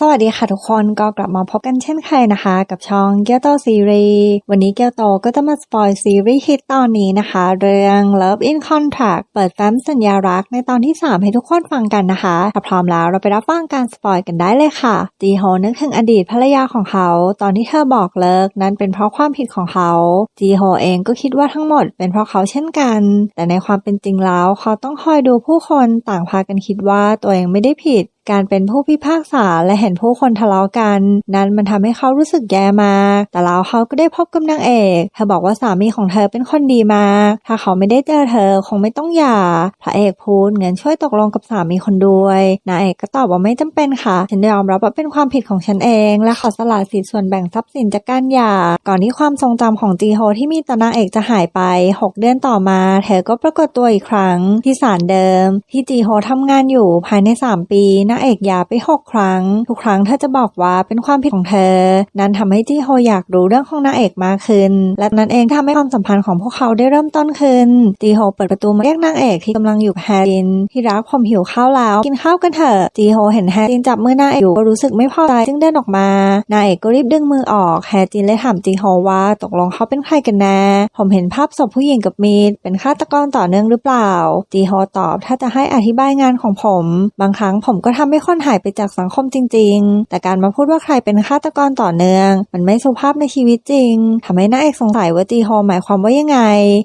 สวัสดีค่ะทุกคนก็กลับมาพบกันเช่นเคยนะคะ กับช่องเกียวโตซีรีส์วันนี้เกียวโตก็จะมาสปอยซีรีส์ฮิตตอนนี้นะคะ เรื่อง Love in Contract เปิดแฟ้มสัญญารักในตอนที่ 3 ให้ทุกคนฟังกันนะคะถ้าพร้อมแล้วเราไปรับฟังการสปอยกันได้เลยค่ะจีโฮนึกถึงอดีตภรรยาของเขา ตอนที่เธอบอกเลิกนั้นเป็นเพราะความผิดของเขาจีโฮเองก็คิดว่าทั้งหมดเป็นเพราะเขาเช่นกัน แต่ในความเป็นจริงแล้วเขาต้องคอยดูผู้คนต่างพากันคิดว่าตัวเองไม่ได้ผิด การเป็นผู้พิพากษาและเห็นผู้คนทะเลาะกัน นั้นมันทำให้เขารู้สึกแย่มาก แต่แล้วเขาก็ได้พบกับนางเอกเธอบอกว่าสามีของเธอเป็นคนดีมาก ถ้าเขาไม่ได้เจอเธอคงไม่ต้องหย่าพระเอกพูดเงินช่วยตกลงกับสามีคนด้วยนางเอกก็ตอบว่าไม่จำเป็นค่ะ ฉันยอมรับว่าเป็นความผิดของฉันเอง และขอสละสิทธิส่วนแบ่งทรัพย์สินจากการหย่า ก่อนที่ความทรงจำของจีโฮที่มีต่อนางเอกจะหายไป 6 เดือนต่อมา เธอก็ปรากฏตัวอีกครั้งที่ศาลเดิม ที่จีโฮทำงานอยู่ภายใน 3 ปีนางเอกหย่าไป6ครั้ง ทุกครั้งเธอจะบอกว่าเป็นความผิดของเธอ นั้นทำให้จีโฮอยากรู้เรื่องของนางเอกมากขึ้น และนั้นเองทำให้ความสัมพันธ์ของพวกเขาได้เริ่มต้นขึ้นจีโฮเปิดประตูมาเรียกนางเอกที่กำลังอยู่แฮจิน ที่รักผมหิวข้าวแล้ว กินข้าวกันเถอะจีโฮเห็นแฮจินจับมือนางเอกอยู่ก็รู้สึกไม่พอใจจึงเดินออกมานางเอกก็รีบดึงมือออกแฮจินเลยถามจีโฮว่าตกลงเขาเป็นใครกันแน่ผมเห็นภาพศพผู้หญิงกับมีดเป็นฆาตกรต่อเนื่องหรือเปล่าจีโฮตอบถ้าจะให้อธิบายงานของผม บางครั้งผมก็ทำำให้คนหายไปจากสังคมจริง ๆ แต่การมาพูดว่าใครเป็นฆาตกรต่อเนื่อง มันไม่สุภาพในชีวิตจริงทำให้นาเอกสงสัยว่าจีโฮหมายความว่ายังไง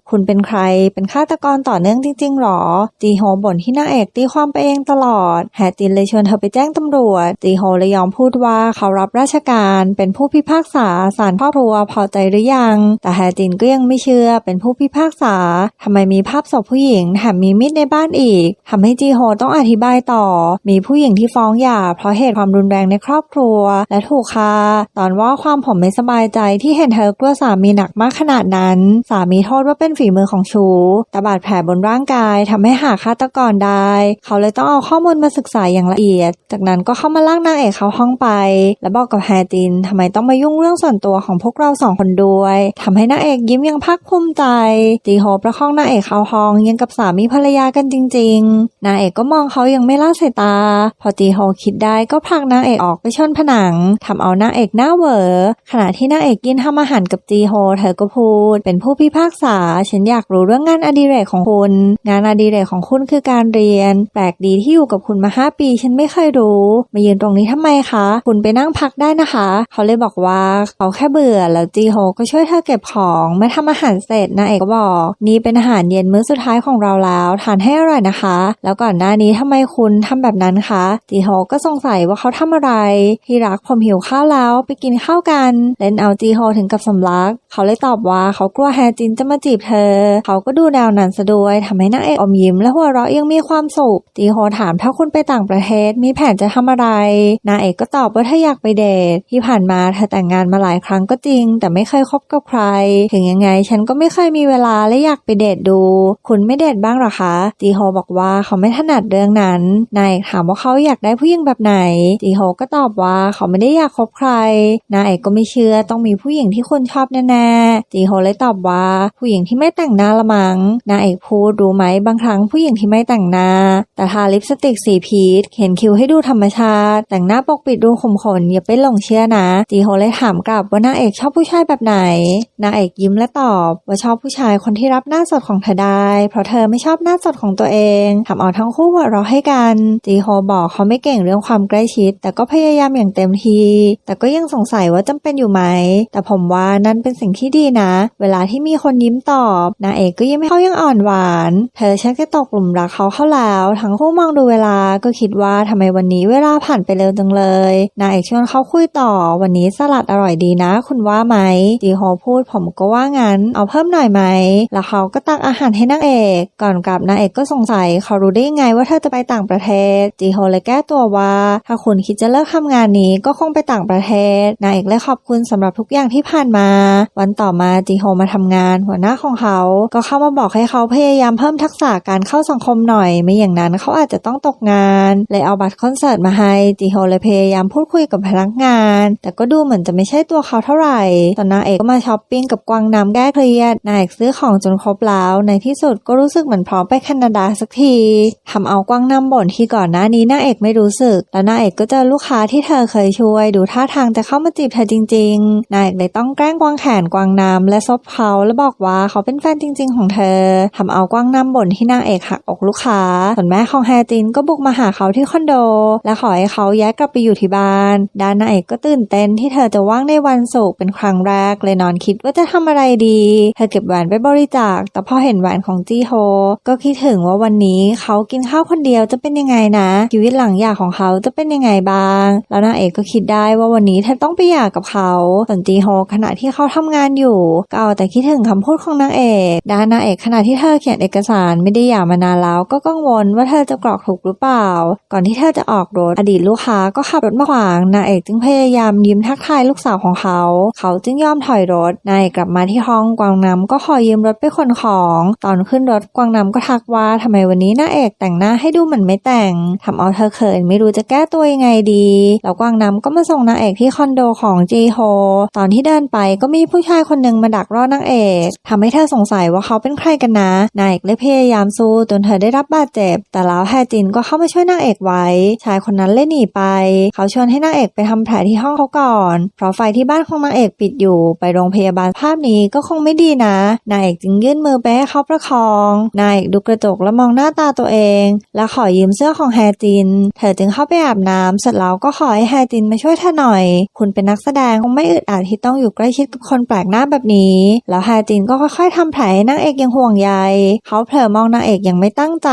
คุณเป็นใครเป็นฆาตกรต่อเนื่องจริงๆหรอ จีโฮบ่นที่นาเอกตีความไปเองตลอด แฮจินเลยชวนเธอไปแจ้งตำรวจ จีโฮเลยยอมพูดว่าเขารับราชการเป็นผู้พิพากษาศาลครอบครัวพอใจหรือยัง แต่แฮจินก็ยังไม่เชื่อเป็นผู้พิพากษาทำไมมีภาพศพผู้หญิงแถมมีมีดในบ้านอีกทำให้จีโฮต้องอธิบายต่อ มีผู้หญิงที่ฟ้องหย่าเพราะเหตุความรุนแรงในครอบครัว และถูกฆ่าตอนว่าความผมไม่สบายใจที่เห็นเธอกลัวสามีหนักมากขนาดนั้น สามีโทษว่าเป็นฝีมือของชูแต่บาดแผลบนร่างกายทำให้หาฆาตกรได้ เขาเลยต้องเอาข้อมูลมาศึกษาอย่างละเอียด จากนั้นก็เข้ามาลากนางเอกเข้าห้องไป และบอกกับแฮจินทำไมต้องมายุ่งเรื่องส่วนตัวของพวกเราสองคนด้วยทำให้นางเอกยิ้มยังภาคภูมิใจจีโฮประคองนางเอกเข้าห้องยังกับสามีภรรยากันจริง ๆ นางเอกก็มองเขายังไม่ละสายตาพอจีโฮคิดได้ก็ผลักนางเอกออกไปชนผนังทำเอานางเอกหน้าเวอขณะที่นางเอกกินทำอาหารกับจีโฮเธอก็พูด เป็นผู้พิพากษา ฉันอยากรู้เรื่องงานอดิเรกของคุณ งานอดิเรกของคุณคือการเรียน แปลกดีที่อยู่กับคุณมาห้าปี ฉันไม่เคยรู้ มายืนตรงนี้ทำไมคะ คุณไปนั่งพักได้นะคะ เขาเลยบอกว่าเขาแค่เบื่อแล้วจีโฮก็ช่วยเธอเก็บของเมื่อทำอาหารเสร็จนางเอกก็บอก นี่เป็นอาหารเย็นมื้อสุดท้ายของเราแล้ว ทานให้อร่อยนะคะ แล้วก่อนหน้านี้ทำไมคุณทำแบบนั้นคะจีโฮก็สงสัยว่าเขาทำอะไร ที่รักผมหิวข้าวแล้วไปกินข้าวกัน เล่นเอาจีโฮถึงกับสำลัก เขาเลยตอบว่าเขากลัวแฮจินจะมาจีบเธอ เขาก็ดูแนวนั้นซะด้วยทำให้นางเอกอมยิ้มและหัวเราะยังมีความสุขจีโฮถามถ้าคุณไปต่างประเทศมีแผนจะทำอะไร นางเอกก็ตอบว่าถ้าอยากไปเดทที่ผ่านมาเธอแต่งงานมาหลายครั้งก็จริง แต่ไม่เคยคบกับใคร ถึงยังไงฉันก็ไม่เคยมีเวลาและอยากไปเดทดู คุณไม่เดทบ้างหรอคะจีโฮบอกว่าเขาไม่ถนัดเรื่องนั้นนายเอกถามว่าเขาอยากได้ผู้หญิงแบบไหนจีโฮก็ตอบว่าเขาไม่ได้อยากคบใครนายเอกก็ไม่เชื่อต้องมีผู้หญิงที่คุณชอบแน่ๆจีโฮเลยตอบว่าผู้หญิงที่ไม่แต่งหน้าละมัง้งนายเอกพูดรู้ไหมบางครั้งผู้หญิงที่ไม่แต่งหน้า แต่ทาลิปสติกสีพีชเขียนคิ้วให้ดูธรรมชาติ แต่งหน้าปกปิดดูขมขนอย่าไปหลงเชื่อนะจีโฮเลยถามกลับว่านางเอกชอบผู้ชายแบบไหนนางเอกยิ้มและตอบว่าชอบผู้ชายคนที่รับหน้าสดของเธอได้ เพราะเธอไม่ชอบหน้าสดของตัวเองทำเอาทั้งคู่หัวเราะให้กันจีโฮบอกเขาไม่เก่งเรื่องความใกล้ชิด แต่ก็พยายามอย่างเต็มที่แต่ก็ยังสงสัยว่าจำเป็นอยู่ไหม แต่ผมว่านั่นเป็นสิ่งที่ดีนะ เวลาที่มีคนยิ้มตอบนางเอกก็ยิ้มให้เขายังอ่อนหวาน เธอชักจะตกหลุมรักเขาเข้าแล้ว ทั้งคู่มองดูเวลาก็คิดว่าทำไมวันนี้เวลาผ่านไปเร็วจังเลยนางเอกชวนเขาคุยต่อ วันนี้สลัดอร่อยดีนะ คุณว่าไหมจีโฮพูดผมก็ว่างั้น เอาเพิ่มหน่อยไหมแล้วเขาก็ตักอาหารให้นางเอก ก่อนกลับนางเอกก็สงสัยเขารู้ได้ยังไงว่าเธอจะไปต่างประเทศจีโฮเลยแก้ตัวว่า ถ้าคุณคิดจะเลิกทำงานนี้ก็คงไปต่างประเทศนางเอกเลยขอบคุณสำหรับทุกอย่างที่ผ่านมา วันต่อมาจีโฮมาทำงาน หัวหน้าของเขา ก็เข้ามาบอกให้เขาพยายามเพิ่มทักษะการเข้าสังคมหน่อย ไม่อย่างนั้นเขาอาจจะต้องตกงาน เลยเอาบัตรคอนเสิร์ตมาให้จีโฮเลยพยายามพูดคุยกับพนักงาน แต่ก็ดูเหมือนจะไม่ใช่ตัวเขาเท่าไหร่ตอนนางเอกก็มาช้อปปิ้งกับกวางน้ำแก้เครียดนางเอกซื้อของจนครบแล้วในที่สุดก็รู้สึกเหมือนพร้อมไปแคนาดาสักทีทำเอากวางน้ำบ่นที่ก่อนหน้านี้นาางเอกไม่รู้สึก แล้วนางเอกก็เจอลูกค้าที่เธอเคยช่วย ดูท่าทางจะเข้ามาจีบเธอจริงๆนางเอกเลยต้องแกล้งกวางแขนกวางน้ำและซบเขาแล้วบอกว่าเขาเป็นแฟนจริง ๆ ของเธอทำเอากวางน้ำบ่นที่นางเอกหักอกลูกค้าส่วนแม่ของแฮจินก็บุกมาหาเขาที่คอนโด และขอให้เขาย้ายกลับไปอยู่ที่บ้านด้านนางเอกก็ตื่นเต้นที่เธอจะว่างในวันศุกร์เป็นครั้งแรกเลยนอนคิดว่าจะทำอะไรดี เธอเก็บแหวนไปบริจาค แต่พอเห็นแหวนของจีโฮ ก็คิดถึงว่าวันนี้เขากินข้าวคนเดียวจะเป็นยังไงนะชีวิตหลังหย่าของเขาจะเป็นยังไงบ้าง แล้วนางเอกก็คิดได้ว่าวันนี้เธอต้องไปหย่ากับเขาส่วนจีโฮขณะที่เขาทำงานอยู่ก็เอาแต่คิดถึงคำพูดของนางเอกด้านนางเอกขณะที่เธอเขียนเอกสารไม่ได้หย่ามานานแล้วก็กังวลว่าเธอจะกรอกถูกหรือเปล่า ก่อนที่เธอจะออกรถอดีตลูกค้าก็ขับรถมาขวางนางเอกจึงพยายามยิ้มทักทายลูกสาวของเขา เขาจึงยอมถอยรถนายเอกกลับมาที่ห้องกวางน้ำก็ขอยืมรถไปขนของ ตอนขึ้นรถกวางน้ำก็ทักว่าทำไมวันนี้นางเอกแต่งหน้าให้ดูเหมือนไม่แต่งทำเอาเธธอเขินไม่รู้จะแก้ตัวยังไงดี แล้วกวางน้ำก็มาส่งนางเอกที่คอนโดของจีโฮตอนที่เดินไปก็มีผู้ชายคนหนึ่งมาดักรอนางเอกทำให้เธอสงสัยว่าเขาเป็นใครกันนะนายเอกเลยพยายามสู้จนเธอได้รับบาดเจ็บ แต่แล้วแฮจินก็เข้ามาช่วยนางเอกไว้ ชายคนนั้นเลยหนีไป เขาชวนให้นางเอกไปทำแผลที่ห้องเขาก่อน เพราะไฟที่บ้านของนางเอกปิดอยู่ ไปโรงพยาบาลภาพนี้ก็คงไม่ดีนะ นายเอกจึงยื่นมือไปให้เขาประคอง นายเอกดูกระจกแล้วมองหน้าตาตัวเอง แล้วขอยืมเสื้อของแฮจินเธอจึงเข้าไปอาบน้ำเสร็จแล้วก็ขอให้แฮจินมาช่วยเธอหน่อย คุณเป็นนักแสดงคงไม่อึดอัดที่ต้องอยู่ใกล้ชิดกับคนแปลกหน้าแบบนี้ แล้วแฮจินก็ค่อยๆทำแผลให้นางเอกยังห่วงใยเขาเผลอมองนางเอกยังไม่ตั้งใจ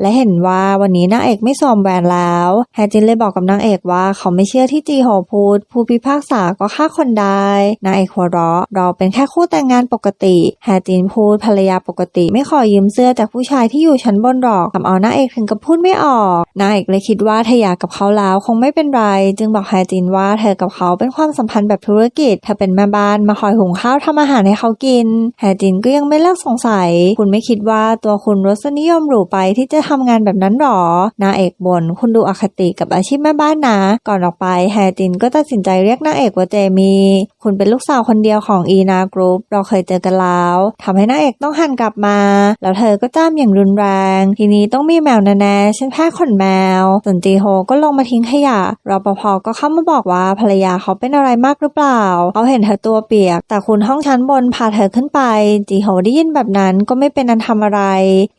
และเห็นว่าวันนี้นางเอกไม่สวมแหวนแล้วแฮจินเลยบอกกับนางเอกว่าเขาไม่เชื่อที่จีโฮพูดผู้พิพากษาก็ฆ่าคนได้นางเอกหัวเราะเราเป็นแค่คู่แต่งงานปกติแฮจินพูดภรรยาปกติ ไม่ขอยืมเสื้อจากผู้ชายที่อยู่ชั้นบนหรอกทำเอานางเอกถึงกับพูดไม่ออกนางเอกเลยคิดว่าถ้าอยากกับเขาแล้วคงไม่เป็นไร จึงบอกแฮจินว่าเธอกับเขาเป็นความสัมพันธ์แบบธุรกิจเธอเป็นแม่บ้านมาคอยหุงข้าวทำอาหารให้เขากินแฮจินก็ยังไม่เลิกสงสัย คุณไม่คิดว่าตัวคุณรสนิยมหรูไปที่จะทำงานแบบนั้นหรอนางเอกบ่นคุณดูอคติกับอาชีพแม่บ้านนะ ก่อนออกไปแฮจินก็ตัดสินใจเรียกนางเอกว่าเจมี คุณเป็นลูกสาวคนเดียวของอีนากรุ๊ปเราเคยเจอกันแล้วทำให้นางเอกต้องหันกลับมา แล้วเธอก็จ้ามอย่างรุนแรง ทีนี้ต้องมีแมวแน่ๆฉันแพ้ขนแมวส่วนจีโฮก็ลงมาทิ้งขยะรปภก็เข้ามาบอกว่าภรรยาเขาเป็นอะไรมากหรือเปล่า เขาเห็นเธอตัวเปียก แต่คุณห้องชั้นบนพาเธอขึ้นไป จีโฮได้ยินแบบนั้นก็ไม่เป็นอันทำอะไร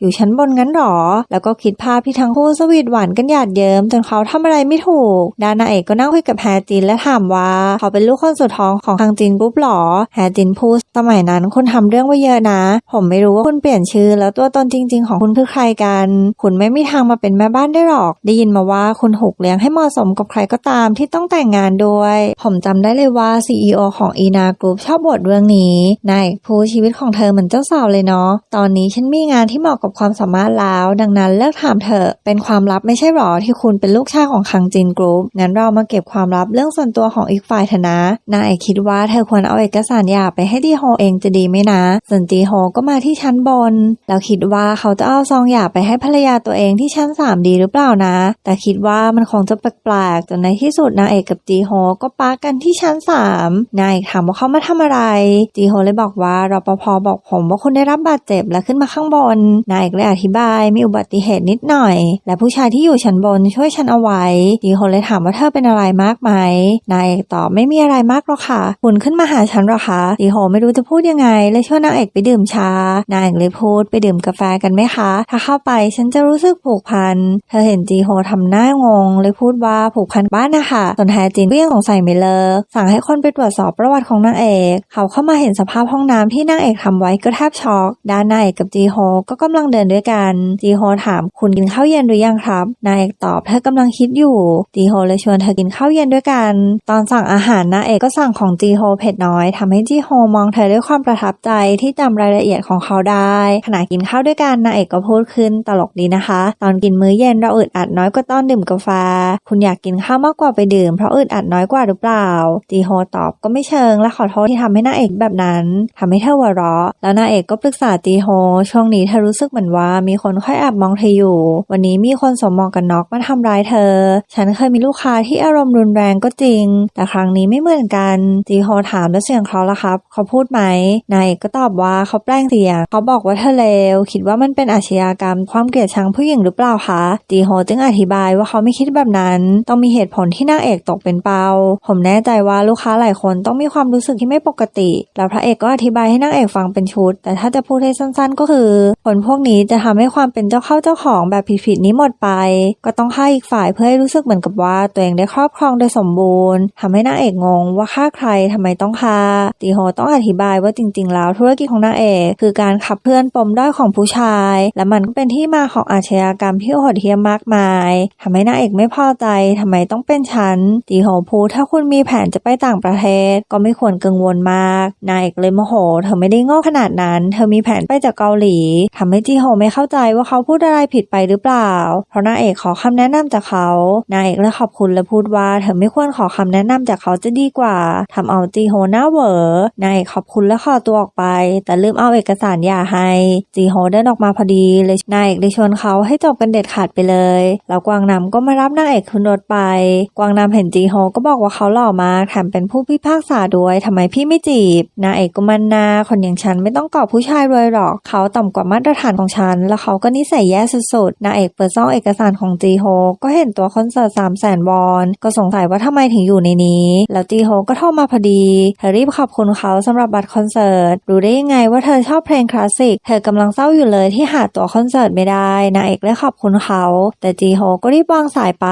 อยู่ชั้นบนงั้นหรอ แล้วก็คิดภาพที่ทั้งคู่สวีทหวานกันหยาดเยิ้มจนเขาทำอะไรไม่ถูก ดานาเอกก็นั่งคุยกับแฮจินและถามว่า เขาเป็นลูกคนสุดท้องของทางจินกรุ๊ปหรอแฮจินพูดสมัยนั้นคุณทำเรื่องไว้เยอะนะ ผมไม่รู้ว่าคุณเปลี่ยนชื่อ แล้วตัวตนจริง ๆ ของคุณคือใครกัน คุณไม่มีทางมาเป็นแม่บ้านได้หรอกได้ยินมาว่าคุณถูกเลี้ยงให้เหมาะสมกับใครก็ตามที่ต้องแต่งงานด้วย ผมจำได้เลยว่า CEO ของอีนากรุ๊ปชอบบทเรื่องนี้นายพูดชีวิตของเธอเหมือนเจ้าสาวเลยเนาะ ตอนนี้ฉันมีงานที่เหมาะกับความสามารถแล้ว ดังนั้นเลิกถามเถอเป็นความลับไม่ใช่หรอที่คุณเป็นลูกชายของคังจินกรุ๊ปงั้นเรามาเก็บความลับเรื่องส่วนตัวของอีกฝ่ายเถอะนะนายคิดว่าเธอควรเอาเอกสารหย่าไปให้ดีโฮเองจะดีไหมนะส่วนจีโฮก็มาที่ชั้นบน แล้วคิดว่าเขาจะเอาซองหย่าไปให้ภรรยาตัวเองที่ชั้นสามดีหรือเปล่านะแต่คิดว่ามันคงจะแปลกๆจนในที่สุดนางเอกกับจีโฮก็ปากันที่ชั้นสามนายเอกถามว่าเขามาทำอะไร จีโฮเลยบอกว่ารปภบอกผมว่าคุณได้รับบาดเจ็บและขึ้นมาข้างบน นายเอกเลยอธิบายมีอุบัติเหตุนิดหน่อย และผู้ชายที่อยู่ชั้นบนช่วยฉันเอาไว้ จีโฮเลยถามว่าเธอเป็นอะไรมากไหม นายเอกตอบไม่มีอะไรมากหรอกค่ะ คุณขึ้นมาหาฉันหรอคะจีโฮไม่รู้จะพูดยังไงเลยชวนนางเอกไปดื่มชา นางเอกเลยพูดไปดื่มกาแฟกันไหมคะ ถ้าเข้าไปฉันจะรู้สึกผูกพัน เธอเห็นจีโฮทำหน้างง เลยพูดว่าผูกพันบ้านนะคะส่วนแฮจินก็ยังสงสัยไม่เลิก สั่งให้คนไปตรวจสอบประวัติของนางเอก เขาเข้ามาเห็นสภาพห้องน้ำที่นางเอกทำไว้ก็แทบช็อก ด้านนายเอกกับจีโฮก็กำลังเดินด้วยกัน จีโฮถามคุณกินข้าวเย็นหรือยังครับ นายเอกตอบเธอกำลังคิดอยู่ จีโฮเลยชวนเธอกินข้าวเย็นด้วยกัน ตอนสั่งอาหารนางเอกก็สั่งของจีโฮเผ็ดน้อยทำให้จีโฮมองเธอด้วยความประทับใจที่จำรายละเอียดของเขาได้ ขณะกินข้าวด้วยกันนางเอกก็พูดขึ้นตลกดีนะคะ ตอนกินมื้อเย็นเราอึดอัดน้อยกว่าตอนดื่มกาแฟ คุณอยากกินข้าวมากกว่าไปดื่มเพราะอึดอัดน้อยกว่าหรือเปล่า จีโฮตอบก็ไม่เชิงและขอโทษที่ทำให้นาเอกแบบนั้นทำให้เธอหัวเราะ แล้วนาเอกก็ปรึกษาจีโฮช่วงนี้เธอรู้สึกเหมือนว่ามีคนค่อยแอบมองเธออยู่ วันนี้มีคนสมมวกกันน็อกมาทำร้ายเธอ ฉันเคยมีลูกค้าที่อารมณ์รุนแรงก็จริง แต่ครั้งนี้ไม่เหมือนกันจีโฮถามแล้วเสียงเขาละครับ เขาพูดไหมนายเอกก็ตอบว่าเขาแปลงเสียง เขาบอกว่าเธอเลวคิดว่ามันเป็นอาชญากรรมความเกลียดชังผู้หญิงหรือเปล่าคะจีโฮจึงอธิบายว่าเขาไม่คิดแบบนั้น ต้องมีเหตุผลที่นางเอกตกเป็นเป้า ผมแน่ใจว่าลูกค้าหลายคนต้องมีความรู้สึกที่ไม่ปกติ แล้วพระเอกก็อธิบายให้นางเอกฟังเป็นชุด แต่ถ้าจะพูดให้สั้นๆ ก็คือ ผลพวกนี้จะทำให้ความเป็นเจ้าเข้าเจ้าของแบบผิดๆนี้หมดไป ก็ต้องฆ่าอีกฝ่ายเพื่อให้รู้สึกเหมือนกับว่าตัวเองได้ครอบครองโดยสมบูรณ์ทำให้นางเอกงงว่าฆ่าใครทำไมต้องฆ่าตีโฮต้องอธิบายว่าจริง ๆ แล้วธุรกิจของนางเอกคือการขับเคลื่อนปมด้อยของผู้ชาย และมันก็เป็นที่มาของอาชญากรรมที่โหดเหี้ยมมากมายทำให้นางเอกไม่พอใจทำไมต้องเป็นฉันตีโฮพูดถ้าคุณมีแผนจะไปต่างประเทศ ก็ไม่ควรกังวลมากนายเอกเลยโมโห เธอไม่ได้โง่ขนาดนั้น เธอมีแผนไปจากเกาหลีทำให้จีโฮไม่เข้าใจว่าเขาพูดอะไรผิดไปหรือเปล่า เพราะนางเอกขอคำแนะนำจากเขานายเอกเลยขอบคุณและพูดว่า เธอไม่ควรขอคำแนะนำจากเขาจะดีกว่าทำเอาจีโฮหน้าเหวอนายเอกขอบคุณและขอตัวออกไป แต่ลืมเอาเอกสารหย่าให้จีโฮเดินออกมาพอดีเลยนายเอกเลยชวนเขาให้จบกันเด็ดขาดไปเลยแล้วกวางนำก็มารับนางเอกขึ้นรถไป กวางนำเห็นจีโฮก็บอกว่าเขาหล่อมากแถมเป็นผู้พิพากษาด้วยทำไมพี่ไม่จีบนางเอกก็มันนาคนอย่างฉันไม่ต้องกอบผู้ชายรวยหรอก เขาต่ำกว่ามาตรฐานของฉัน แล้วเขาก็นิสัยแย่สุดๆนางเอกเปิดซ่องเอกสารของจีโฮก็เห็นตัวคอนเสิร์ตสามแสนวอนก็สงสัยว่าทำไมถึงอยู่ในนี้ แล้วจีโฮก็โทรมาพอดีเธอรีบขอบคุณเขาสำหรับบัตรคอนเสิร์ตรู้ได้ยังไงว่าเธอชอบเพลงคลาสสิกเธอกำลังเศร้าอยู่เลยที่หาตั๋วคอนเสิร์ตไม่ได้นางเอกเลยขอบคุณเขา แต่จีีโฮก็รีบวางสายไป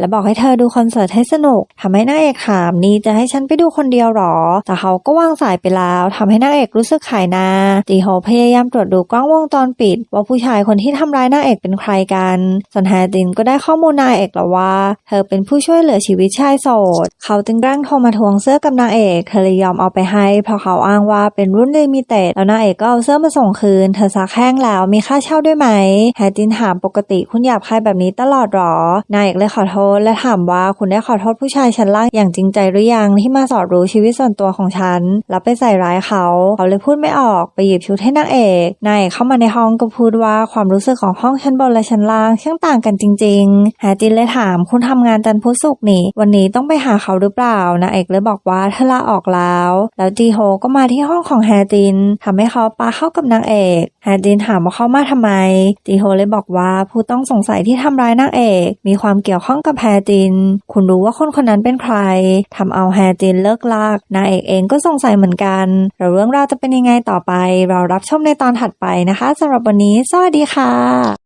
และบอกให้เธอดูคอนเสิร์ตให้สนุกทำให้นางเอกถามนี่จะให้ฉันไปดูคนเดียวหรอ แต่เขาก็วางสายไปแล้วทำให้นางเอกรู้สึกขายหน้าจีโฮพยายามตรวจดูกล้องวงจรปิด ว่าผู้ชายคนที่ทำร้ายนางเอกเป็นใครกันส่วนแฮดินก็ได้ข้อมูลนางเอกแล้วว่า เธอเป็นผู้ช่วยเหลือชีวิตชายโสด เขาจึงแกล้งโทรมาทวงเสื้อกับนางเอกเธอเลยยอมเอาไปให้เพราะเขาอ้างว่าเป็นรุ่นลิมิเต็ดแล้วนางเอกก็เอาเสื้อมาส่งคืน เธอซักแห้งแล้วมีค่าเช่าด้วยไหมแฮดินถามปกติคุณหยาบคายแบบนี้ตลอดหรอนางเอกเลยขอโทษและถามว่าคุณได้ขอโทษผู้ชายชั้นล่างอย่างจริงใจหรือยังที่มาสอดรู้ชีวิตส่วนตัวของฉันแล้วไปใส่ร้ายเขาเขาเลยพูดไม่ออกไปหยิบชุดให้นางเอกนางเอกเข้ามาในห้องก็พูดว่าความรู้สึกของห้องชั้นบนและชั้นล่างช่างต่างกันจริงๆแฮจินเลยถามคุณทำงานจันพุธศุกนี่วันนี้ต้องไปหาเขาหรือเปล่านางเอกเลยบอกว่าเธอลาออกแล้ว แล้วจีโฮก็มาที่ห้องของแฮจินทำให้เขาปาเข้ากับนางเอก แฮจินถามว่าเข้ามาทำไม จีโฮเลยบอกว่าผู้ต้องสงสัยที่ทำร้ายนางเอก มีความเกี่ยวข้องกับแฮจิน คุณรู้ว่าคนคนนั้นเป็นใครทำเอาแฮจินเลิกลาก นางเอกเองก็สงสัยเหมือนกันเราเรื่องราวจะเป็นยังไงต่อไป เรารับชมในตอนถัดไปนะคะสำหรับวันนี้ สวัสดีค่ะ